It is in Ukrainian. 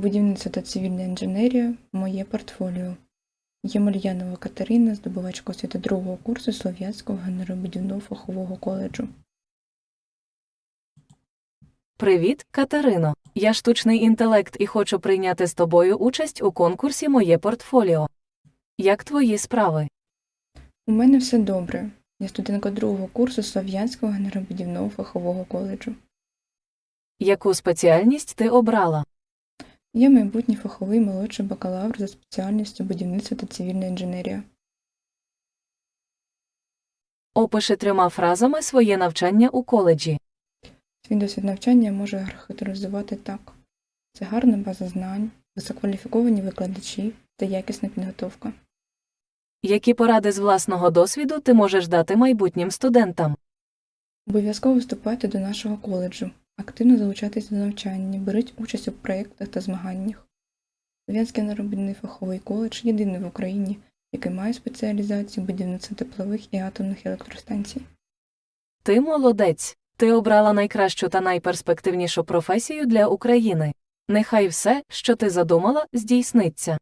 Будівництво та цивільна інженерія моє портфоліо. Ємельянова Катерина, здобувачка освіти другого курсу Слов'янського генеробудівного фахового коледжу. Привіт, Катерино. Я штучний інтелект і хочу прийняти з тобою участь у конкурсі Моє портфоліо. Як твої справи? У мене все добре. Я студентка другого курсу Слов'янського генеробудівного фахового коледжу. Яку спеціальність ти обрала? Я майбутній фаховий молодший бакалавр за спеціальністю будівництво та цивільна інженерія. Опиши трьома фразами своє навчання у коледжі. Свій досвід навчання може характеризувати так: це гарна база знань, висококваліфіковані викладачі та якісна підготовка. Які поради з власного досвіду ти можеш дати майбутнім студентам? Обов'язково вступайте до нашого коледжу, активно залучайтеся до навчання, беріть участь у проєктах та змаганнях. Слов'янський народний фаховий коледж єдиний в Україні, який має спеціалізацію будівництва теплових і атомних електростанцій. Ти молодець. Ти обрала найкращу та найперспективнішу професію для України. Нехай все, що ти задумала, здійсниться.